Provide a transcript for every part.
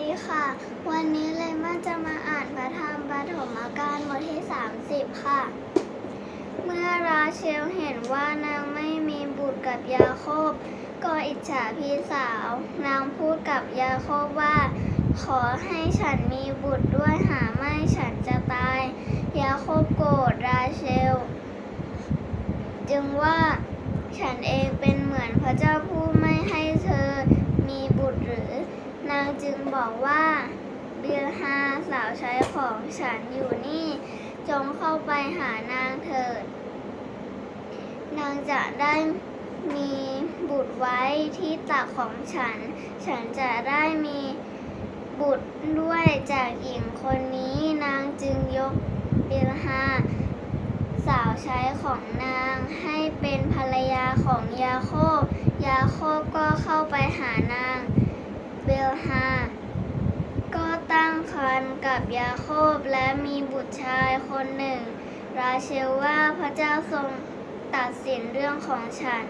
ดีค่ะ วันนี้เลยมาจะมาอ่านพระธรรมปฐมกาลบทที่ 30 ค่ะ เมื่อราเชลเห็นว่านางไม่มีบุตรกับยาโคบ ก็อิจฉาพี่สาว นางพูดกับยาโคบว่า ขอให้ฉันมีบุตรด้วยหาไม่ฉันจะตาย ยาโคบโกรธราเชล จึงว่าฉันเองเป็นเหมือนพระเจ้าผู้ไม่ให้เธอมีบุตรหรือ นางจึงบอกว่าเบลฮาสาวใช้ของฉันอยู่นี่ จงเข้าไปหานางเถิด นางจะได้มีบุตรไว้ที่ตักของฉัน ฉันจะได้มีบุตรด้วยจากหญิงคนนี้นางจึงยกเบลฮาสาวใช้ของนางให้เป็นภรรยาของยาโคบยาโคบก็เข้าไปหานาง เบลฮา ก็ตั้งครรภ์กับยาโคบและมีบุตรชายคนหนึ่ง ราเชลว่าพระเจ้าทรงตัดสินเรื่องของฉัน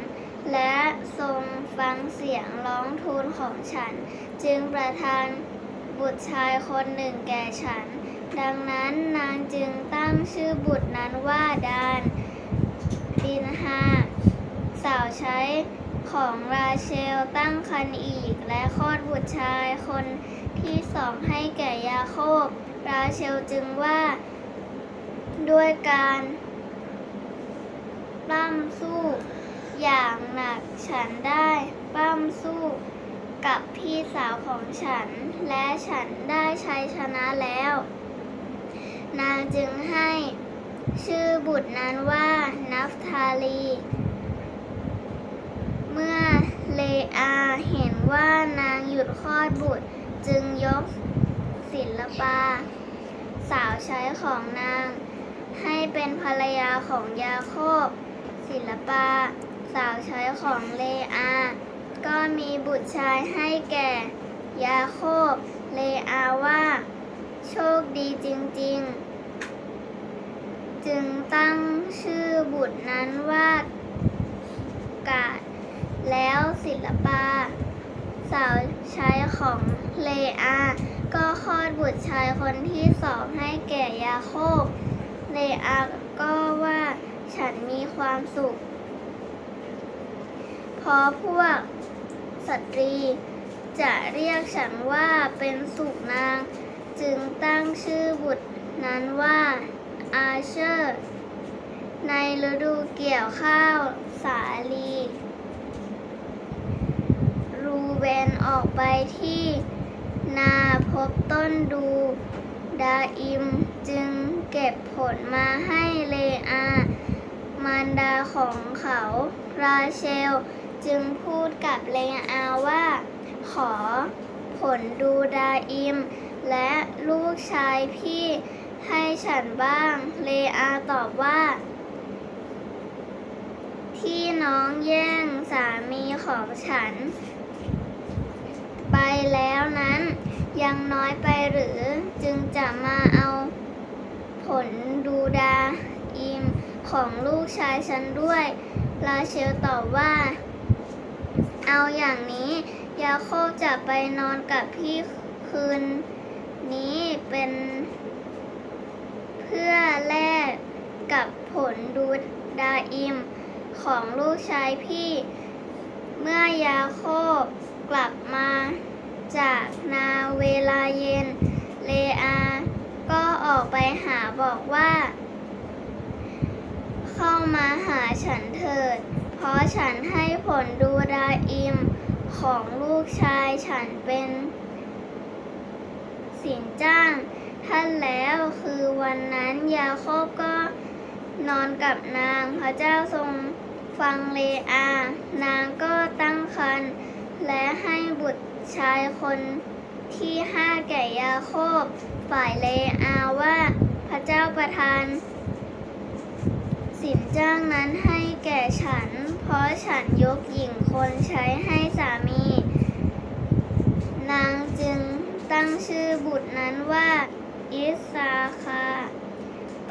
และทรงฟังเสียงร้องทูลของฉัน จึงประทานบุตรชายคนหนึ่งแก่ฉัน ดังนั้นนางจึงตั้งชื่อบุตรนั้นว่าดานดินฮาสาวใช้ของราเชลตั้งครรภ์อีก และคลอดบุตรชายคนที่สองให้แก่ยาโคบ ราเชลจึงว่า ด้วยการปล้ำสู้อย่างหนักฉันได้ปล้ำสู้กับพี่สาวของฉัน และฉันได้ชัยชนะแล้ว นางจึงให้ชื่อบุตรนั้นว่านัฟทาลี อาเห็นว่านางหยุดคลอดบุตรจึงยกศิลปา สาวใช้ของนาง ให้เป็นภรรยาของยาโคบ ศิลปา สาวใช้ของเลอา ก็มีบุตรชายให้แก่ ยาโคบ เลอาว่า โชคดีจริง ๆ จึงตั้งชื่อบุตรนั้นว่า ศิลปา สาวใช้ของเลอา ก็คลอดบุตรชายคนที่สองให้แก่ยาโคบเลอาก็ว่าฉันมีความสุข เพราะพวกสตรีจะเรียกฉันว่าเป็นสุขนาง จึงตั้งชื่อบุตรนั้นว่าอาเชอร์ ในฤดูเกี่ยวข้าวสาลี เวนออกไปที่นาพบต้นดูดาอิมจึงเก็บผลมาให้เลอา มารดาของเขาราเชลจึงพูดกับเลอาว่า ขอผลดูดาอิม และลูกชายพี่ให้ฉันบ้าง เลอาตอบว่า ที่น้องแย่งสามีของฉัน แล้วนั้น ยังน้อยไปหรือจึงจะมาเอาผลดูดาอิมของลูกชายฉันด้วย ลาเชลตอบว่า เอาอย่างนี้ ยาโคบจะไปนอนกับพี่คืนนี้เป็นเพื่อแลกกับผลดูดาอิมของลูกชายพี่ เมื่อยาโคบกลับมา จากนาเวลาเย็น เลอา ก็ออกไปหาบอกว่า เข้ามาหาฉันเถิด เพราะฉันให้ผลดูดาอิมของลูกชายฉันเป็นสินจ้างท่านแล้วคือวันนั้นยาโคบก็นอนกับนางพระเจ้าทรงฟังเลอา นางก็ตั้งครรภ์ บุตรชายคนที่ห้าแก่ยาโคบ ฝ่ายเลอาว่าพระเจ้าประทาน สินจ้างนั้นให้แก่ฉัน เพราะฉันยกหญิงคนใช้ให้สามี นางจึงตั้งชื่อบุตรนั้นว่า อิสาคา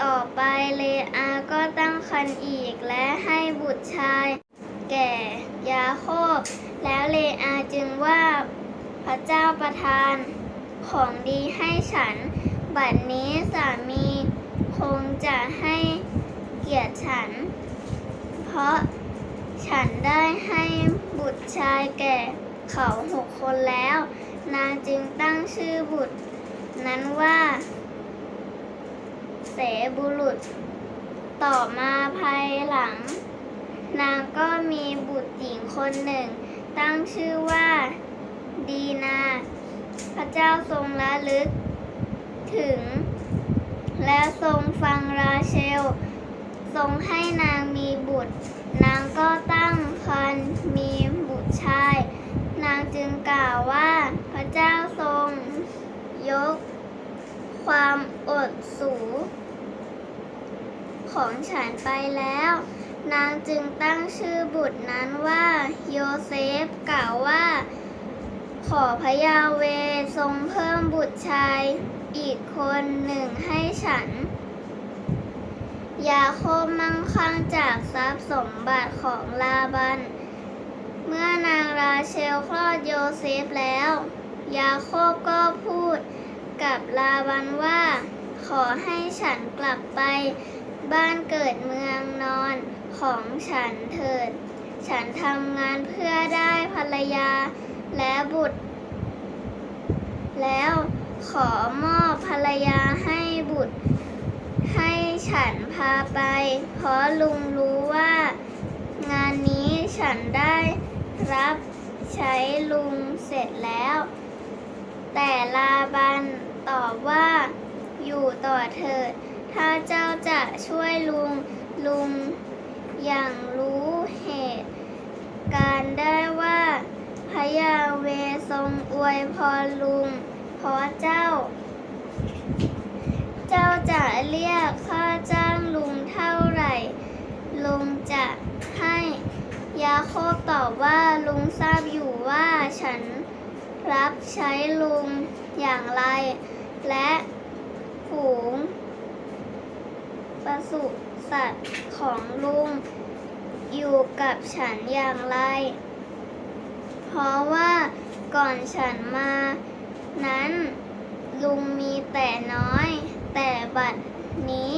ต่อไปเลอาก็ตั้งครรภ์อีกและให้บุตรชาย แก่ยาโคบ แล้วเลอาจึงว่าพระเจ้าประทานของดีให้ฉัน บัดนี้สามีคงจะให้เกียรติฉัน เพราะฉันได้ให้บุตรชายแก่เขาหกคนแล้ว นางจึงตั้งชื่อบุตร นั้นว่า เสบุรุษ ต่อมาภายหลัง นางก็มีบุตรหญิงคนหนึ่ง ตั้งชื่อว่าดีนา พระเจ้าทรงละลึก ถึง และทรงฟังราเชล ทรงให้นางมีบุตร นางก็ตั้งครรภ์มีบุตรชาย นางจึงกล่าวว่าพระเจ้าทรง ยก ความอดสูของฉันไปแล้ว นางจึงตั้งชื่อบุตรนั้นว่าโยเซฟกล่าวว่า ขอพระยาเวทรงเพิ่มบุตรชายอีกคนหนึ่งให้ฉัน ยาโคบมั่งคั่งจากทรัพย์สมบัติของลาบัน เมื่อนางราเชลคลอดโยเซฟแล้ว ยาโคบก็พูดกับลาบันว่า ขอให้ฉันกลับไปบ้านเกิดเมืองนอน ของฉันเถิด ฉันทำงานเพื่อได้ภรรยาและบุตร แล้วขอมอบภรรยาให้บุตร ให้ฉันพาไป เพราะลุงรู้ว่า งานนี้ฉันได้รับใช้ลุงเสร็จแล้ว แต่ลาบันตอบว่าอยู่ต่อเถิด ถ้าเจ้าจะช่วยลุงลุง อย่างรู้เหตุ การได้ว่าพระยาเวทรงอวยพรลุงเพราะเจ้า เจ้าจะเรียกค่าจ้างลุงเท่าไหร่ ลุงจะให้ยาโคบตอบว่าลุงทราบอยู่ว่าฉันรับใช้ลุงอย่างไร และฝู ประสุสัตว์ของลุง อยู่กับฉันอย่างไร เพราะว่าก่อนฉันมา นั้น ลุงมีแต่น้อย แต่บัดนี้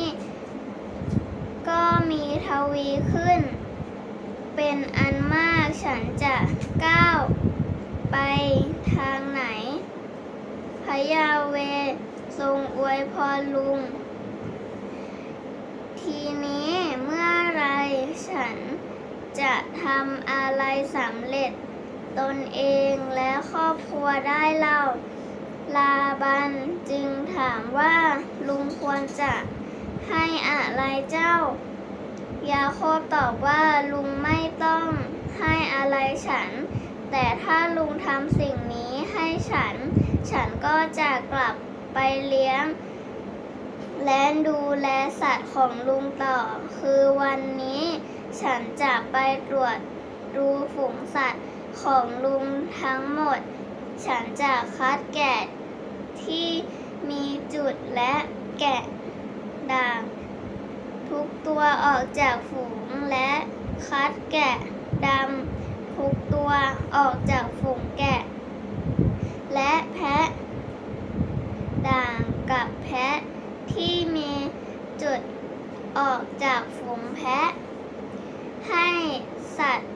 ก็มีทวีขึ้น เป็นอันมากฉันจะก้าว ไปทางไหนพระยาเวทรงอวยพรลุง ทีนี้เมื่อไรฉันจะทำอะไรสำเร็จ ตนเองและครอบครัวได้เล่า ลาบันจึงถามว่าลุงควรจะให้อะไรเจ้า ยาโคบตอบว่าลุงไม่ต้องให้อะไรฉัน แต่ถ้าลุงทำสิ่งนี้ให้ฉัน ฉันก็จะกลับไปเลี้ยง และดูแลสัตว์ของลุงต่อ คือวันนี้ฉันจะไปตรวจดูฝูงสัตว์ของลุงทั้งหมด ฉันจะคัดแกะที่มีจุดและแกะด่าง ทุกตัวออกจากฝูงและคัดแกะดำทุกตัวออกจากฝูงแกะ และแพะ ด่างกับแพะ ที่มีจุดออกจากฝูงแพะ ให้สัตว์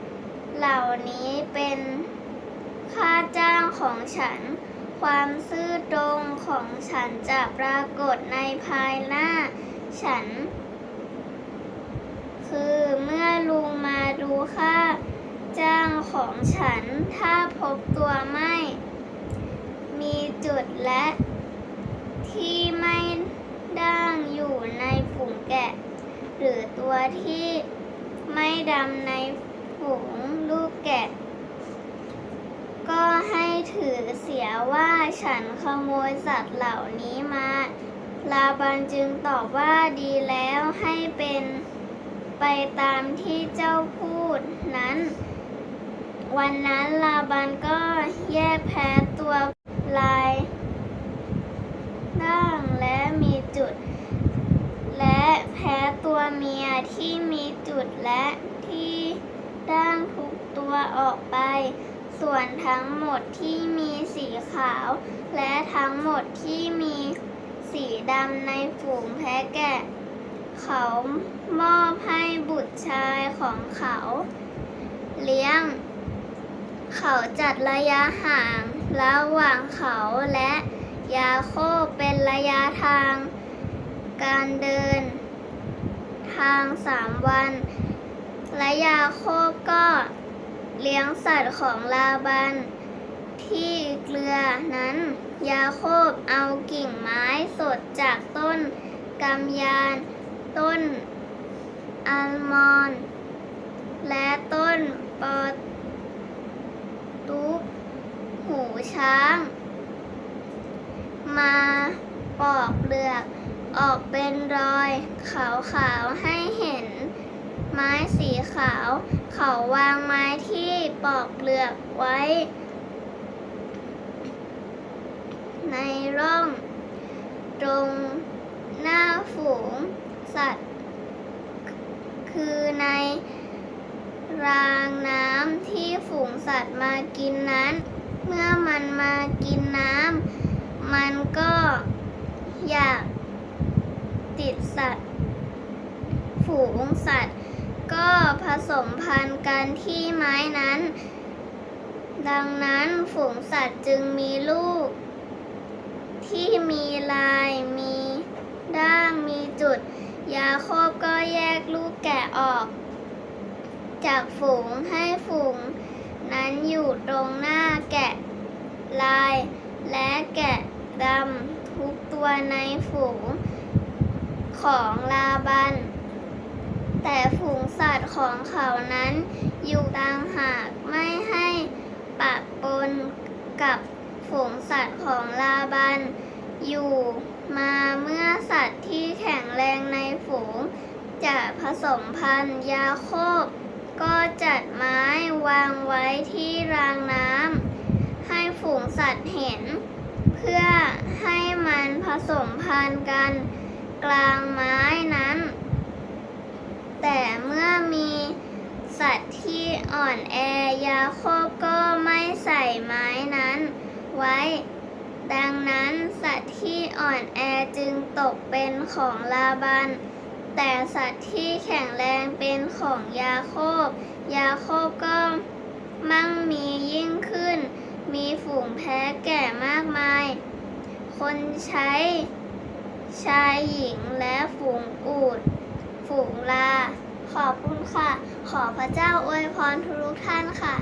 เหล่านี้เป็นค่าจ้างของฉัน ความซื่อตรงของฉันจะปรากฏในภายหน้า ฉัน คือเมื่อลุงมาดูค่าจ้างของฉัน ถ้าพบตัวไม่ มีจุดและที่ไม่ ด่างอยู่ในฝูงแกะ หรือตัวที่ไม่ดำในฝูงลูกแกะ ก็ให้ถือเสียว่าฉันขโมยสัตว์เหล่านี้มา ลาบันจึงตอบว่าดีแล้วให้เป็นไปตามที่เจ้าพูดนั้น วันนั้นลาบันก็แยกแพ้ตัวลายด่างและมีจุด และแพ้ตัวเมีย ที่มีจุดและที่ด่างทุกตัวออกไป ส่วนทั้งหมดที่มีสีขาว และทั้งหมดที่มีสีดำในฝูงแพะแกะ เขามอบให้บุตรชายของเขา เลี้ยง เขาจัดระยะห่างระหว่างเขาและยาโคบเป็นระยะทาง การเดิน ทางสามวัน และยาโคบก็เลี้ยงสัตว์ของลาบัน ที่เกลือนั้น ยาโคบเอากิ่งไม้สดจากต้นกำยานต้นอัลมอนและต้นปอตุกหูช้าง มาปอกเปลือก ออกเป็นรอยขาวๆให้เห็น ไม้สีขาว เขาวางไม้ที่ปอกเปลือกไว้ ในร่อง ตรงหน้าฝูงสัตว์ คือในรางน้ำที่ฝูงสัตว์มากินนั้น เมื่อมันมากินน้ำมันก็อยาก ติดสัตว์ ฝูงสัตว์ ก็ผสมพันธุ์กันที่ไม้นั้น ดังนั้นฝูงสัตว์จึงมีลูก ที่มีลายมีด้างมีจุด ยาโคบก็แยกลูกแกะออก จากฝูงให้ฝูง นั้นอยู่ตรงหน้าแกะ ลายและแกะดำทุกตัวในฝูง ของลาบัน แต่ฝูงสัตว์ของเขานั้น อยู่ต่างหากไม่ให้ปะปนกับฝูงสัตว์ของลาบัน อยู่มาเมื่อสัตว์ที่แข็งแรงในฝูง จะผสมพันธุ์ยาโคบ ก็จัดไม้วางไว้ที่รางน้ำให้ฝูงสัตว์เห็น เพื่อให้มันผสมพันธุ์กัน กลางไม้นั้น แต่เมื่อมีสัตว์ที่อ่อนแอยาโคบก็ไม่ใส่ไม้นั้น ไว้ ดังนั้นสัตว์ที่อ่อนแอจึงตกเป็นของลาบัน แต่สัตว์ที่แข็งแรงเป็นของยาโคบ ยาโคบก็มั่งมียิ่งขึ้น มีฝูงแพะแก่มากมาย คนใช้ ชายหญิงและฝูงอูดฝูงลา ขอบคุณค่ะ ขอพระเจ้าอวยพรทุกท่านค่ะ